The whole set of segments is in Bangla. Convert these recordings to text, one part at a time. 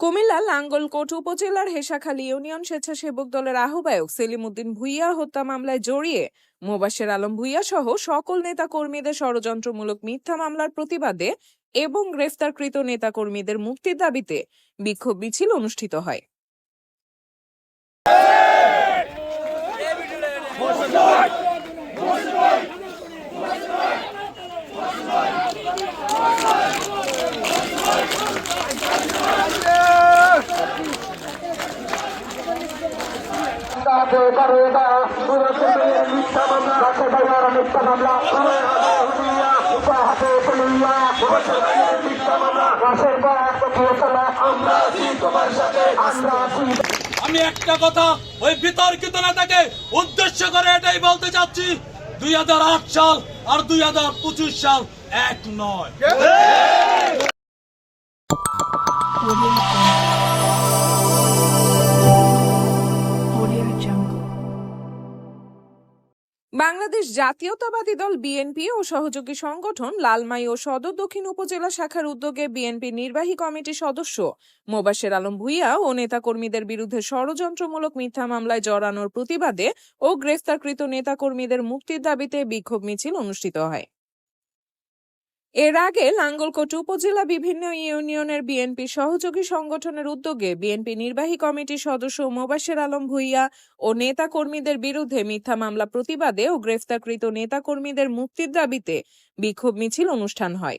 কুমিল্লা লাঙ্গলকোট উপজেলার হেসাখালী ইউনিয়ন স্বেচ্ছাসেবক দলের আহ্বায়ক সেলিম উদ্দিন ভুইয়া হত্যা মামলায় জড়িয়ে মোবাশ্বের আলম ভুইয়া সহ সকল নেতাকর্মীদের ষড়যন্ত্রমূলক মিথ্যা মামলার প্রতিবাদে এবং গ্রেফতারকৃত নেতাকর্মীদের মুক্তির দাবিতে বিক্ষোভ মিছিল অনুষ্ঠিত হয়। তাতে পারে আমি একটা কথা ওই বিতর্কিত নেতাকে উদ্দেশ্য করে এটাই বলতে চাচ্ছি, দুই হাজার আট সাল আর দুই হাজার পঁচিশ সাল এক নয়। বাংলাদেশ জাতীয়তাবাদী দল বিএনপি ও সহযোগী সংগঠন লালমাই ও সদর দক্ষিণ উপজেলা শাখার উদ্যোগে বিএনপি নির্বাহী কমিটির সদস্য মোবাশের আলম ভুইয়া ও নেতাকর্মীদের বিরুদ্ধে ষড়যন্ত্রমূলক মিথ্যা মামলায় জড়ানোর প্রতিবাদে ও গ্রেফতারকৃত নেতাকর্মীদের মুক্তির দাবিতে বিক্ষোভ মিছিল অনুষ্ঠিত হয়। এর আগে লাঙ্গলকোট উপজেলা বিভিন্ন ইউনিয়নের বিএনপি সহযোগী সংগঠনের উদ্যোগে বিএনপি নির্বাহী কমিটির সদস্য মোবাশ্বের আলম ভুইয়া ও নেতাকর্মীদের বিরুদ্ধে মিথ্যা মামলা প্রতিবাদে ও গ্রেফতারকৃত নেতাকর্মীদের মুক্তির দাবিতে বিক্ষোভ মিছিল অনুষ্ঠান হয়।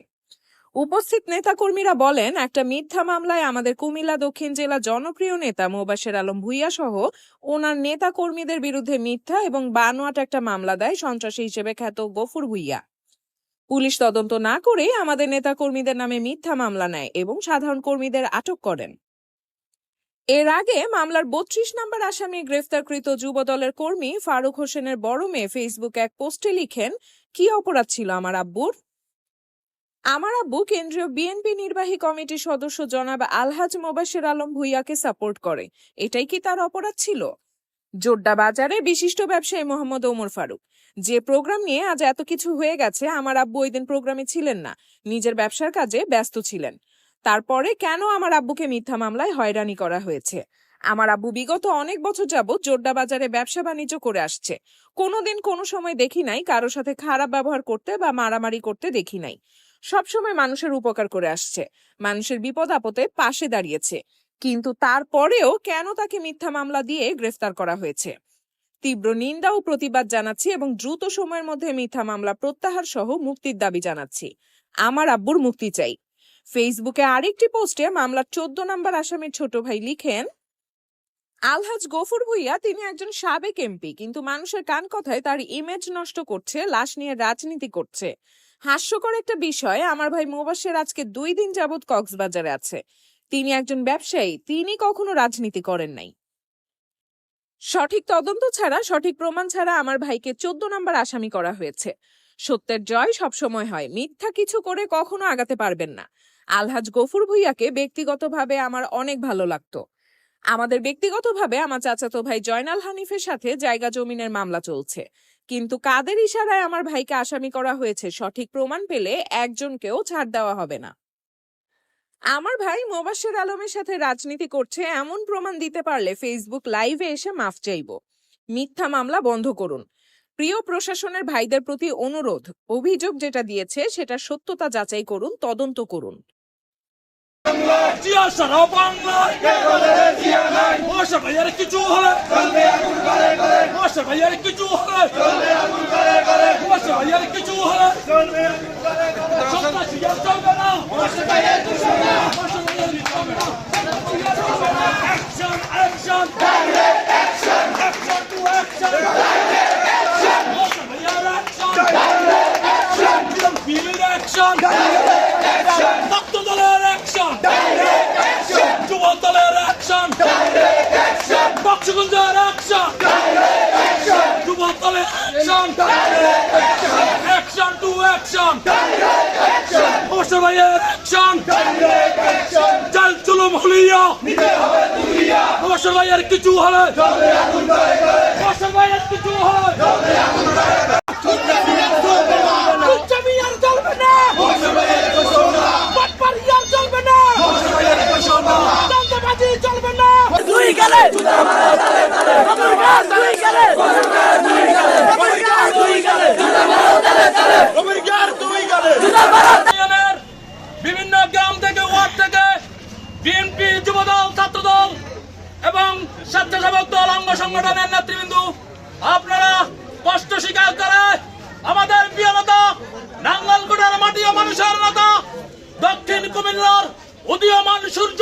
উপস্থিত নেতাকর্মীরা বলেন, একটা মিথ্যা মামলায় আমাদের কুমিল্লা দক্ষিণ জেলা জনপ্রিয় নেতা মোবাশ্বের আলম ভুইয়া সহ ওনার নেতাকর্মীদের বিরুদ্ধে মিথ্যা এবং বানোয়াট একটা মামলা দেয় সন্ত্রাসী হিসেবে খ্যাত গফুর ভুইয়া। পুলিশ তদন্ত না করে আমাদের নেতাকর্মীদের নামে মিথ্যা মামলা নেয় এবং সাধারণ কর্মীদের আটক করেন। এর আগে মামলার বত্রিশ নম্বর আসামি গ্রেফতারকৃত যুবদলের কর্মী ফারুক হোসেনের বড় মেয়ে ফেসবুকে এক পোস্টে লিখেন, কি অপরাধ ছিল আমার আব্বুর? আমার আব্বু কেন্দ্রীয় বিএনপি নির্বাহী কমিটির সদস্য জনাব আলহাজ মোবাশ্বের আলম ভুইয়াকে সাপোর্ট করে। এটাই কি তার অপরাধ ছিল? জোড্ডা বাজারে বিশিষ্ট ব্যবসায়ী মোহাম্মদ ওমর ফারুক। যে প্রোগ্রাম নিয়ে আজ এত কিছু হয়ে গেছে, আমার আব্বু ওই দিন প্রোগ্রামে ছিলেন না। নিজের ব্যবসার কাজে ব্যস্ত ছিলেন। তারপরে কেন আমার আব্বুকে মিথ্যা মামলায় হয়রানি করা হয়েছে? আমার আব্বু বিগত অনেক বছর যাবৎ জোড্ডা বাজারে ব্যবসা বাণিজ্য করে আসছে। কোনোদিন কোনো সময় দেখি নাই কারও সাথে খারাপ ব্যবহার করতে বা মারামারি করতে দেখি নাই। সবসময় মানুষের উপকার করে আসছে, মানুষের বিপদ আপদে পাশে দাঁড়িয়েছে। কিন্তু তারপরেও কেন তাকে মিথ্যা মামলা দিয়ে গ্রেফতার করা হয়েছে? তীব্র নিন্দা ও প্রতিবাদ জানাচ্ছি এবং দ্রুত সময়ের মধ্যে মিথ্যা মামলা প্রত্যাহার সহ মুক্তির দাবি জানাচ্ছি। আমার আব্বুর মুক্তি চাই। ফেসবুকে আরেকটি পোস্টে মামলার চোদ্দ নম্বর আসামির ছোট ভাই লিখেন, আলহাজ গফুর ভুইয়া তিনি একজন সাবেক এমপি, কিন্তু মানুষের কান কথায় তার ইমেজ নষ্ট করছে, লাশ নিয়ে রাজনীতি করছে। হাস্যকর একটা বিষয়, আমার ভাই মোবাসের আজকে দুই দিন যাবৎ কক্সবাজারে আছে। তিনি একজন ব্যবসায়ী, তিনি কখনো রাজনীতি করেন নাই। সঠিক তদন্ত ছাড়া, সঠিক প্রমাণ ছাড়া আমার ভাইকে চোদ্দ নম্বর আসামি করা হয়েছে। সত্যের জয় সবসময় হয়, মিথ্যা কিছু করে কখনো আগাতে পারবেন না। আলহাজ গফুর ভুইয়াকে ব্যক্তিগতভাবে আমার অনেক ভালো লাগতো। আমাদের ব্যক্তিগতভাবে আমার চাচাতো ভাই জয়নাল হানিফের সাথে জায়গা জমিনের মামলা চলছে। কিন্তু কাদের ইশারায় আমার ভাইকে আসামি করা হয়েছে, সঠিক প্রমাণ পেলে একজনকেও ছাড় দেওয়া হবে না। আমার ভাই মোবাশ্বের আলমের সাথে রাজনীতি করছে এমন প্রমাণ দিতে পারলে ফেসবুক লাইভে এসে মাফ চাইব। মিথ্যা মামলা বন্ধ করুন। প্রিয় প্রশাসনের ভাইদের প্রতি অনুরোধ অভিযোগ যেটা দিয়েছে সেটা সত্যতা যাচাই করুন তদন্ত করুন। কিছু হলে মশা ভাইয়ার কিছু হলে মশা ভাইয়ার কিছু হলে সন্ত্রাসী আর চলবে না মশা ভাইয়ার অ্যাকশন জল চুলুম হলিয়া মোশার ভাইয়ের কিছু হলে মোশার ভাইয়ের কিছু হলে চলবে না চলবে না ইউনিয়নের বিভিন্ন গ্রাম থেকে ওয়ার্ড থেকে বিএনপি যুবদল ছাত্রদল এবং স্বেচ্ছাসেবক দল অঙ্গ সংগঠনের নেতৃবৃন্দ আপনারা কষ্ট স্বীকার করে আমাদের প্রিয় নেতা নাঙ্গলকোটার মাটি ও মানুষের নেতা দক্ষিণ কুমিল্লার উদীয়মান সূর্য,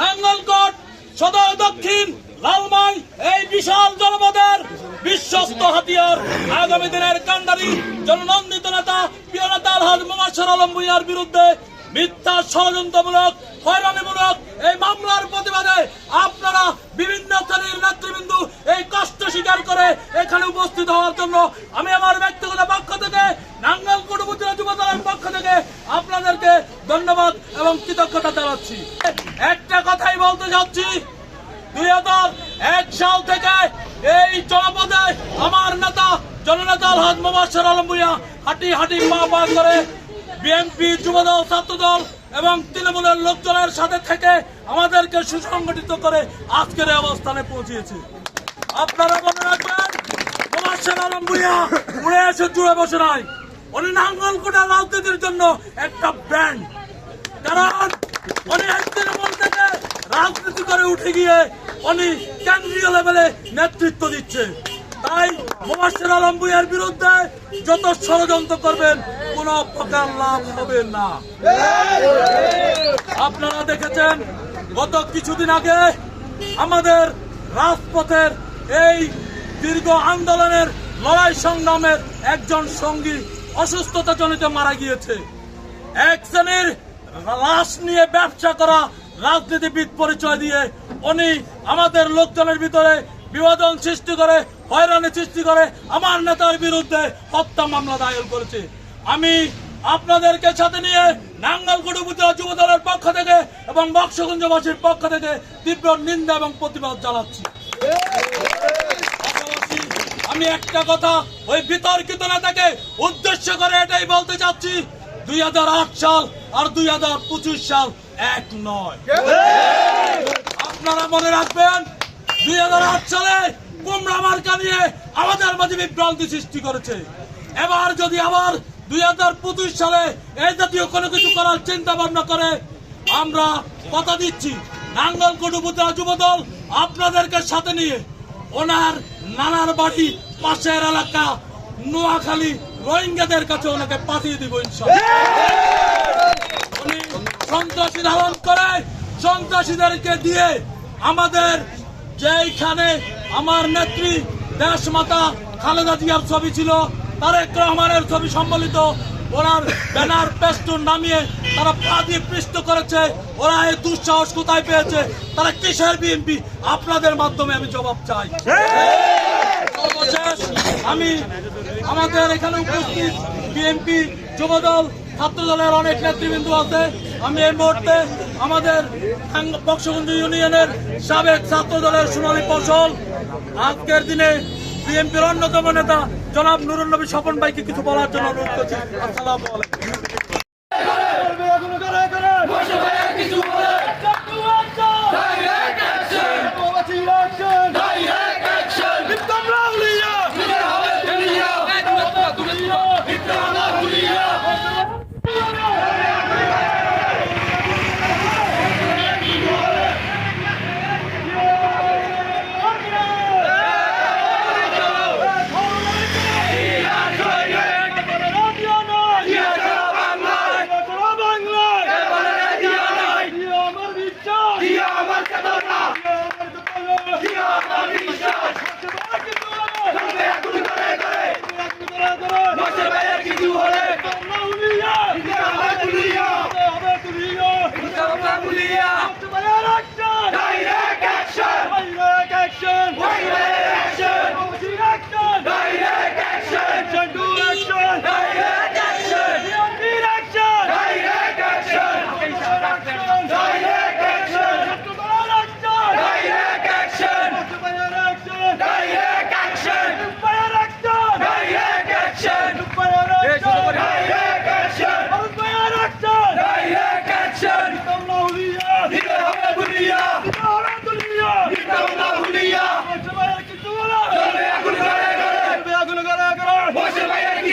নাঙ্গলকোট সদর দক্ষিণ, লালমাই, এই বিশাল জনপদের বিশ্বস্ত হাতিয়ার। আগামী দিনের কান্ডারি, জননন্দিত নেতা, প্রিয় নেতা আলহাজ মোমাশ্বর আলম ভুইয়ার বিরুদ্ধে মিথ্যা ষড়যন্ত্রমূলক, হয়রানিমূলক এই মামলার প্রতিবাদে আপনারা বিভিন্ন শ্রেণির নেতৃবৃন্দ এই কষ্ট স্বীকার করে এখানে উপস্থিত হওয়ার জন্য আমি আমার ব্যক্তিগত পক্ষ থেকে, নাঙ্গলকোট কুটুবুদ্দিন যুব দলের পক্ষ থেকে আপনাদেরকে ধন্যবাদ এবং কৃতজ্ঞতা জানাচ্ছি। একটা কথাই বলতে যাচ্ছি দুই হাজার এক সাল থেকে এই জনপদে আমার নেতা, জননেতা আলহাজ মোবাসর আলম ভুইয়া হাঁটি হাঁটি পা পা করে বিএনপি যুবদল, ছাত্রদল এবং তৃণমূলের লোকজনের সাথে থেকে আমাদেরকে সুসংগঠিত করে আজকের অবস্থানে পৌঁছিয়েছে আপনারা মনে রাখবেন মোবাসর আলম ভুইয়া উড়ে এসে জুড়ে বসে নাই। উনি নাঙ্গলকোটা রাজনীতির জন্য একটা ব্র্যান্ড কারণ উনি তৃণমূল থেকে রাজনীতি করে উঠে গিয়ে উনি কেন্দ্রীয় লেভেলে নেতৃত্ব দিচ্ছে। তাই মোবাসের আলম ভুইয়ার বিরুদ্ধে যত ষড়যন্ত্র করবেন, কোন প্রকার লাভ হবে না। আপনারা দেখেছেন, গত কিছুদিন আগে আমাদের রাজপথের এই দীর্ঘ আন্দোলনের লড়াই সংগ্রামের একজন সঙ্গী অসুস্থতা জনিত মারা গিয়েছে। এক শ্রেণির লাশ নিয়ে ব্যবসা করা, রাজনীতিবিদ পরিচয় দিয়ে উনি আমাদের লোকজনের ভিতরে বিভাজন সৃষ্টি করে, হয়রানি সৃষ্টি করে, আমার নেতার বিরুদ্ধে হত্যা মামলা দায়ের করেছে। আমি আপনাদেরকে সাথে নিয়ে নাঙ্গলকুটু উপজেলা যুব দলের পক্ষ থেকে এবং বক্সগঞ্জবাসীর পক্ষ থেকে তীব্র নিন্দা এবং প্রতিবাদ জানাচ্ছি। আমি একটা কথা ওই বিতর্কিত নেতাকে উদ্দেশ্য করে এটাই বলতে চাচ্ছি দুই হাজার আট সাল আর দুই হাজার পঁচিশ সাল এক নয়। আপনারা মনে রাখবেন দুই হাজার আট সালে কুমড়া মার্কা নিয়ে আমাদের মাঝে বিভ্রান্তি সৃষ্টি করেছে। এবার যদি আবার দুই হাজার পঁচিশ সালে এই জাতীয় কোনো কিছু করার চিন্তা ভাবনা করে আমরা কথা দিচ্ছি নাঙ্গলকোট উপজেলা যুবদল আপনাদেরকে সাথে নিয়ে ওনার নানার বাড়ি পাশের এলাকা নোয়াখালী রোহিঙ্গাদের কাছে ওনাকে পাঠিয়ে দিব উনি সন্ত্রাসী ধারণ করে সন্ত্রাসীদেরকে দিয়ে আমাদের যেইখানে আমার নেত্রী দেশমাতা খালেদা জিয়ার ছবি ছিল, তারেক রহমানের ছবি সম্বলিত, ওনার ব্যানার পেস্টুন নামিয়ে তারা পা দিয়ে পৃষ্ঠ করেছে, ওরা এই দুঃসাহস কোথায় পেয়েছে, তারা কিসের বিএনপি? আপনাদের মাধ্যমে আমি জবাব চাই। আমি আমাদের এখানে উপস্থিত বিএনপি যুবদল ছাত্র দলের অনেক নেতৃবৃন্দ আছে। আমি এই মুহূর্তে আমাদের বক্সবন্ধু ইউনিয়নের সাবেক ছাত্র দলের সোনালী ফসল আজকের দিনে বিএনপির অন্যতম নেতা জনাব নুরুল নবী স্বপন ভাইকে কিছু বলার জন্য অনুরোধ করছি।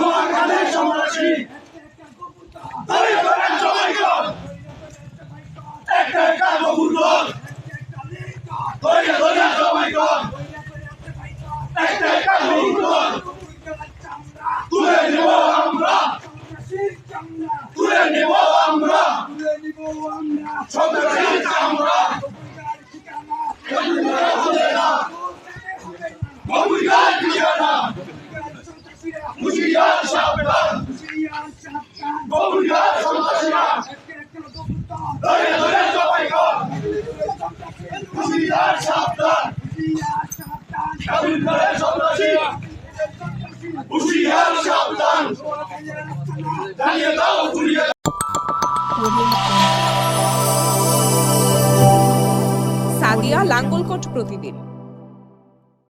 নোয়াখালীর সমাজবাসী দাবি করেন সবাইকে একটা একটা কবুতর ধরে ধরে সবাইকে একটা একটা কবুতর প্রতিদিন